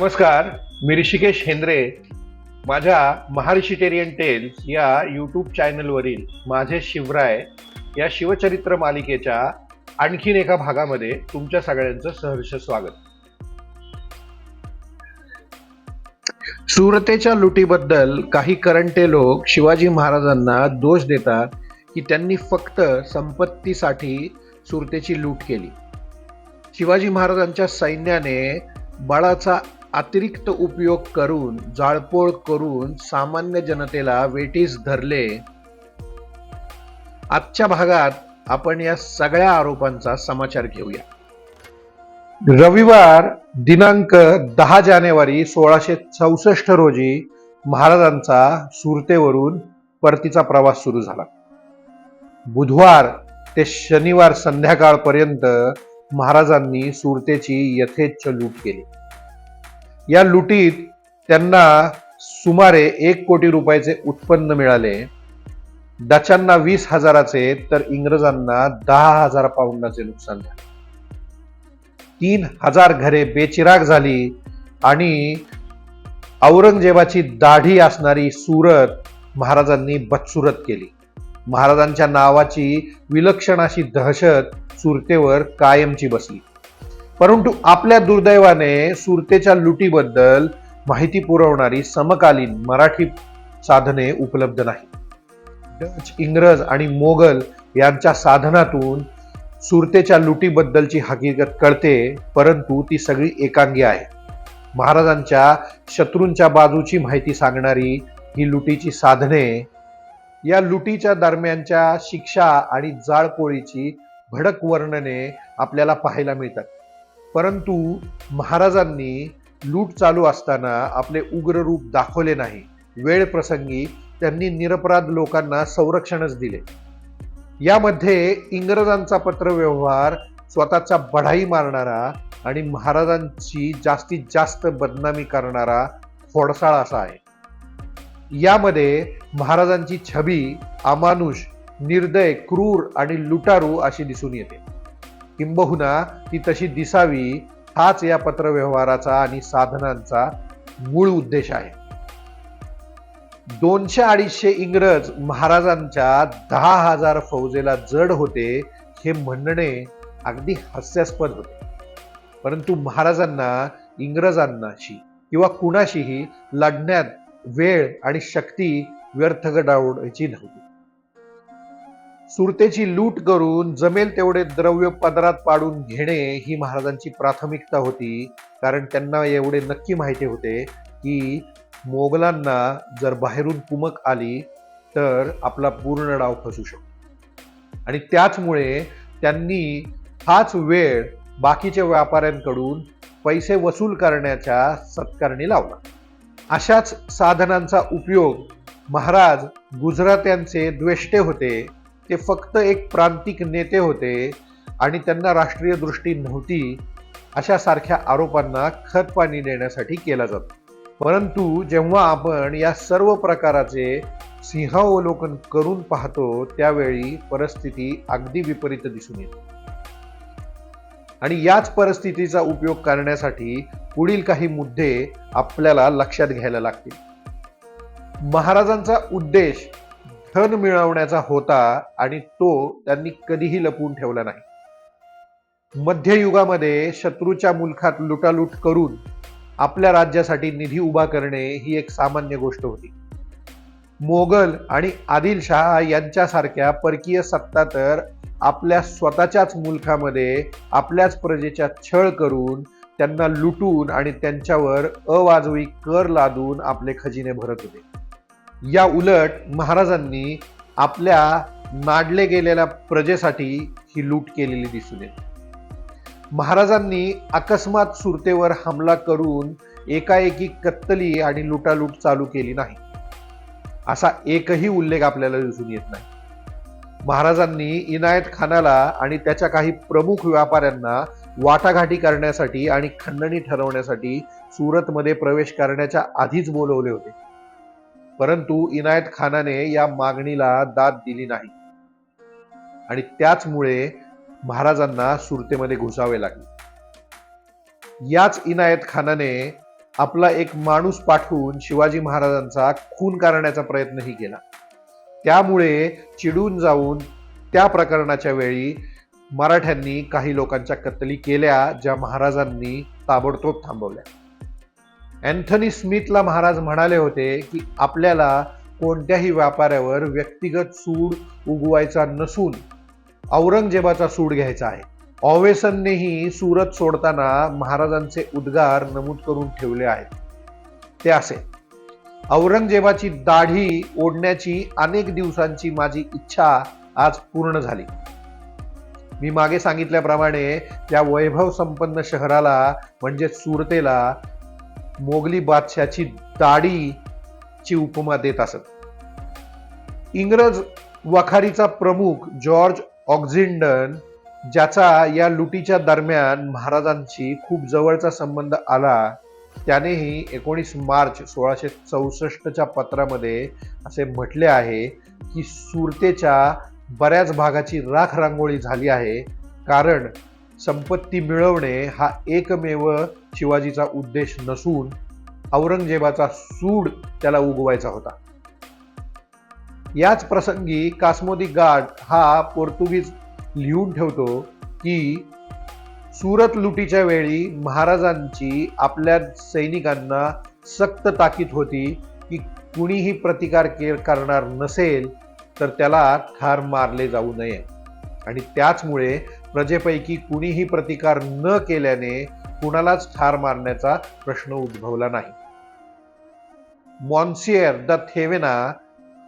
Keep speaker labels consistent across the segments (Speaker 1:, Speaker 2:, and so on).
Speaker 1: नमस्कार मी ऋषिकेश हेंद्रे. माझ्या महाऋषिटेरियन टेल्स या यूट्यूब चॅनलवरील माझे शिवराय या शिवचरित्र मालिकेच्या आणखीन एका भागामध्ये तुमच्या सगळ्यांचं सहर्ष स्वागत. सुरतेच्या लुटीबद्दल काही करंटे लोक शिवाजी महाराजांना दोष देतात की त्यांनी फक्त संपत्तीसाठी सुरतेची लूट केली. शिवाजी महाराजांच्या सैन्याने बळाचा अतिरिक्त उपयोग करून जाळपोळ करून सामान्य जनतेला वेटीस धरले. आजच्या भागात आपण या सगळ्या आरोपांचा समाचार घेऊया. रविवार दिनांक दहा जानेवारी सोळाशे चौसष्ट रोजी महाराजांचा सुरतेवरून परतीचा प्रवास सुरू झाला. बुधवार ते शनिवार संध्याकाळपर्यंत महाराजांनी सुरतेची यथेच्छ लूट केली. या लुटीत त्यांना सुमारे एक कोटी रुपयाचे उत्पन्न मिळाले. डचांना वीस हजाराचे तर इंग्रजांना दहा हजार पाऊंडाचे नुकसान झाले. तीन हजार घरे बेचिराग झाली आणि औरंगजेबाची दाढी असणारी सुरत महाराजांनी बदसुरत केली. महाराजांच्या नावाची विलक्षण अशी दहशत सुरतेवर कायमची बसली. परंतु आपल्या दुर्दैवाने सुरतेच्या लुटीबद्दल माहिती पुरवणारी समकालीन मराठी साधने उपलब्ध नाही डच इंग्रज आणि मोगल यांच्या साधनातून सुरतेच्या लुटीबद्दलची हकीकत कळते परंतु ती सगळी एकांगी आहे. महाराजांच्या शत्रूंच्या बाजूची माहिती सांगणारी ही लुटीची साधने या लुटीच्या दरम्यानच्या शिक्षा आणि जाळपोळीची भडक वर्णने आपल्याला पाहायला मिळतात. परंतु महाराजांनी लूट चालू असताना आपले उग्र रूप दाखवले नाही. वेळ प्रसंगी त्यांनी निरपराध लोकांना संरक्षणच दिले. यामध्ये इंग्रजांचा पत्रव्यवहार स्वतःचा बढाई मारणारा आणि महाराजांची जास्तीत जास्त बदनामी करणारा फोडसाळ असा आहे. यामध्ये महाराजांची छबी अमानुष निर्दय क्रूर आणि लुटारू अशी दिसून येते. किंबहुना ती तशी दिसावी हाच या पत्रव्यवहाराचा आणि साधनांचा मूळ उद्देश आहे. दोनशे अडीचशे इंग्रज महाराजांच्या दहा हजार फौजेला जड होते हे म्हणणे अगदी हास्यास्पद होते. परंतु महाराजांना इंग्रजांनाशी किंवा कुणाशीही लढण्यात वेळ आणि शक्ती व्यर्थ गडावण्याची नव्हती. सुरतेची लूट करून जमेल तेवढे द्रव्य पदरात पाडून घेणे ही महाराजांची प्राथमिकता होती. कारण त्यांना एवढे नक्की माहिती होते की मोगलांना जर बाहेरून कुमक आली तर आपला पूर्ण डाव फसू शकतो. आणि त्याचमुळे त्यांनी हाच वेळ बाकीच्या व्यापाऱ्यांकडून पैसे वसूल करण्याच्या सत्कारणी लावला. अशाच साधनांचा उपयोग महाराज गुजरात्यांचे द्वेष्टे होते. ते फक्त एक प्रांतिक नेते होते आणि त्यांना राष्ट्रीय दृष्टी नव्हती अशा सारख्या आरोपांना खत पाणी देण्यासाठी केला जातो. परंतु जेव्हा आपण या सर्व प्रकाराचे सिंहावलोकन करून पाहतो त्यावेळी परिस्थिती अगदी विपरीत दिसून येते. आणि याच परिस्थितीचा उपयोग करण्यासाठी पुढील काही मुद्दे आपल्याला लक्षात घ्यायला लागतील. महाराजांचा उद्देश धन मिळवण्याचा होता आणि तो त्यांनी कधीही लपवून ठेवला नाही. मध्ययुगामध्ये शत्रूच्या मुलखात लुटालूट करून आपल्या राज्यासाठी निधी उभा करणे ही एक सामान्य गोष्ट होती. मोगल आणि आदिलशहा यांच्यासारख्या परकीय सत्ता तर आपल्या स्वतःच्याच मुलखामध्ये आपल्याच प्रजेच्या छळ करून त्यांना लुटून आणि त्यांच्यावर अवाजवी कर लादून आपले खजिने भरत होते. या उलट महाराजांनी आपल्या नाडले गेलेल्या प्रजेसाठी ही लूट केलेली दिसून येते. महाराजांनी अकस्मात सुरतेवर हमला करून एकाएकी कत्तली आणि लुटालूट चालू केली नाही. असा एकही उल्लेख आपल्याला दिसून येत नाही. महाराजांनी इनायत खानाला आणि त्याच्या काही प्रमुख व्यापाऱ्यांना वाटाघाटी करण्यासाठी आणि खंडणी ठरवण्यासाठी सुरतमध्ये प्रवेश करण्याच्या आधीच बोलवले होते. परंतु इनायत खानाने या मागणीला दाद दिली नाही. आणि त्याचमुळे महाराजांना सुरतेमध्ये घुसावे लागले. याच इनायत खानाने आपला एक माणूस पाठवून शिवाजी महाराजांचा खून करण्याचा प्रयत्नही केला. त्यामुळे चिडून जाऊन त्या प्रकरणाच्या वेळी मराठ्यांनी काही लोकांच्या कत्तली केल्या ज्या महाराजांनी ताबडतोब थांबवल्या. अँथनी स्मिथला महाराज म्हणाले होते की आपल्याला कोणत्याही व्यापाऱ्यावर व्यक्तिगत सूड उगवायचा नसून औरंगजेबाचा सूड घ्यायचा आहे. ऑवेसननेही सुरत सोडताना महाराजांचे उद्गार नमूद करून ठेवले आहेत. ते असे औरंगजेबाची दाढी ओढण्याची अनेक दिवसांची माझी इच्छा आज पूर्ण झाली. मी मागे सांगितल्याप्रमाणे त्या वैभव संपन्न शहराला म्हणजे सुरतेला मोगली बादशाची दाढीची उपमा देत असत. इंग्रज वखारीचा प्रमुख जॉर्ज ऑक्झिंडन ज्याचा या लुटीच्या दरम्यान महाराजांशी खूप जवळचा संबंध आला त्यानेही एकोणीस मार्च सोळाशे चौसष्टच्या पत्रामध्ये असे म्हटले आहे की सुरतेच्या बऱ्याच भागाची राख रांगोळी झाली आहे. कारण संपत्ती मिळवणे हा एकमेव शिवाजीचा उद्देश नसून औरंगजेबाचा सूड त्याला उगवायचा होता. याच प्रसंगी कासमोदी गाड हा पोर्तुगीज लिहून ठेवतो की सुरत लुटीच्या वेळी महाराजांची आपल्या सैनिकांना सक्त ताकीद होती की कुणीही प्रतिकार के करणार नसेल तर त्याला ठार मारले जाऊ नये. आणि त्याचमुळे प्रजेपैकी कुणीही प्रतिकार न केल्याने कुणालाच ठार मारण्याचा प्रश्न उद्भवला नाही. मॉन्सियर द थेवेना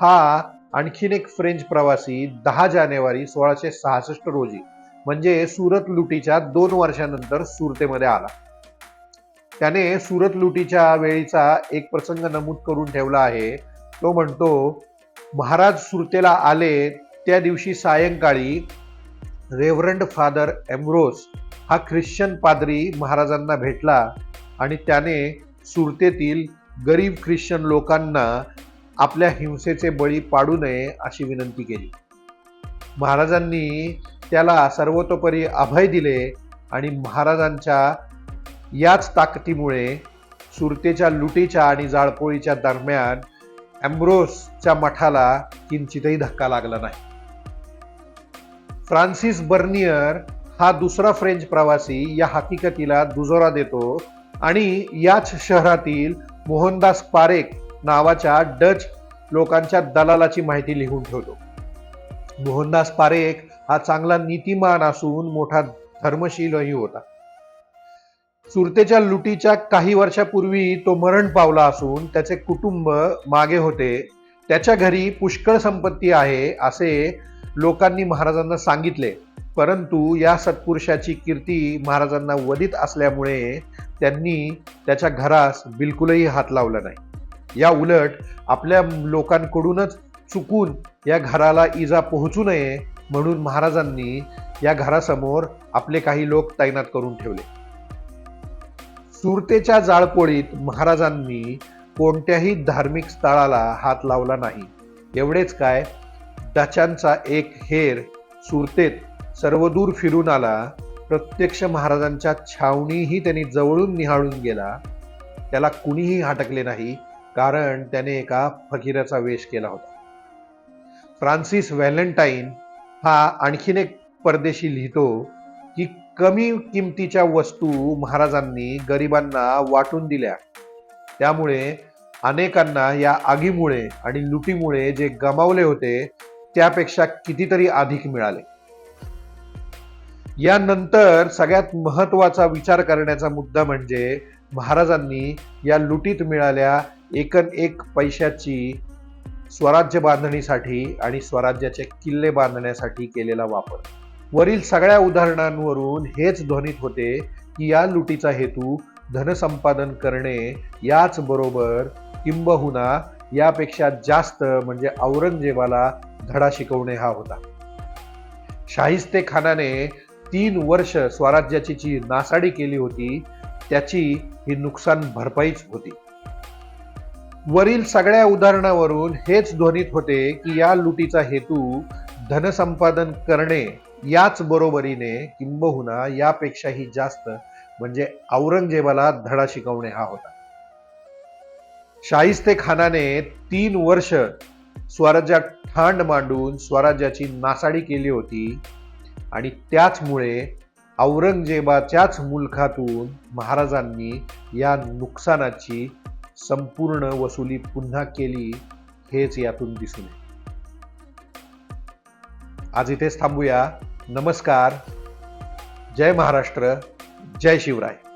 Speaker 1: हा आणखीन एक फ्रेंच प्रवासी दहा जानेवारी सोळाशे सहासष्ट रोजी म्हणजे सुरत लुटीच्या दोन वर्षानंतर सुरतेमध्ये आला. त्याने सुरत लुटीच्या वेळीचा एक प्रसंग नमूद करून ठेवला आहे. तो म्हणतो महाराज सुरतेला आले त्या दिवशी सायंकाळी रेव्हरंड फादर एम्ब्रोस हा ख्रिश्चन पादरी महाराजांना भेटला आणि त्याने सुरतेतील गरीब ख्रिश्चन लोकांना आपल्या हिंसेचे बळी पाडू नये अशी विनंती केली. महाराजांनी त्याला सर्वतोपरी अभय दिले आणि महाराजांच्या याच ताकदीमुळे सुरतेच्या लुटीच्या आणि जाळपोळीच्या दरम्यान ॲम्ब्रोसच्या मठाला किंचितही धक्का लागला नाही. फ्रान्सिस बर्नियर हा दुसरा फ्रेंच प्रवासी या हकीकतीला दुजोरा देतो आणि याच शहरातील मोहनदास पारेख नावाच्या डच लोकांच्या दलालाची माहिती लिहून ठेवतो. मोहनदास पारेख हा चांगला नीतिमान असून मोठा धर्मशीलही होता. सुरतेच्या लुटीच्या काही वर्षापूर्वी तो मरण पावला असून त्याचे कुटुंब मागे होते. त्याच्या घरी पुष्कळ संपत्ती आहे असे लोकांनी महाराजांना सांगितले. परंतु या सत्पुरुषाची कीर्ती महाराजांना वदित असल्यामुळे त्यांनी त्याच्या घरास बिलकुलही हात लावला नाही. या उलट आपल्या लोकांकडूनच चुकून या घराला इजा पोहोचू नये म्हणून महाराजांनी या घरासमोर आपले काही लोक तैनात करून ठेवले. सुरतेच्या जाळपोळीत महाराजांनी कोणत्याही धार्मिक स्थळाला हात लावला नाही. एवढेच काय डचांचा एक हेर सुरतेत सर्वदूर फिरून आला. प्रत्यक्ष महाराजांच्या छावणीही त्यांनी जवळून निहाळून गेला. त्याला कुणीही हटकले नाही कारण त्याने एका फकीराचा वेश केला होता. फ्रान्सिस व्हॅलेंटाईन हा आणखीन एक परदेशी लिहितो की कमी किमतीच्या वस्तू महाराजांनी गरिबांना वाटून दिल्या. त्यामुळे अनेकांना या आगीमुळे आणि लुटीमुळे जे गमावले होते त्यापेक्षा कितीतरी अधिक मिळाले. यानंतर सगळ्यात महत्त्वाचा विचार करण्याचा मुद्दा म्हणजे महाराजांनी या लुटीत मिळाल्या एकन एक पैशाची स्वराज्य बांधणीसाठी आणि स्वराज्याचे किल्ले बांधण्यासाठी केलेला वापर. वरील सगळ्या उदाहरणांवरून हेच ध्वनित होते की या लुटीचा हेतू धनसंपादन करणे याच बरोबर किंबहुना यापेक्षा जास्त म्हणजे औरंगजेबाला धडा शिकवणे हा होता. शाहिस्ते खानाने तीन वर्ष स्वराज्याची जी नासाडी केली होती त्याची ही नुकसान भरपाईच होती. वरील सगळ्या उदाहरणावरून हेच ध्वनित होते की या लुटीचा हेतू धनसंपादन करणे याच बरोबरीने किंबहुना यापेक्षाही जास्त म्हणजे औरंगजेबाला धडा शिकवणे हा होता. शाहिस्ते खानाने तीन वर्ष स्वराज्यात ठांड मांडून स्वराज्याची नासाडी केली होती. आणि त्याचमुळे औरंगजेबाच्याच मुलखातून महाराजांनी या नुकसानाची संपूर्ण वसुली पुन्हा केली हेच यातून दिसून येते. आज इथेच थांबूया. नमस्कार. जय महाराष्ट्र. जय शिवराय.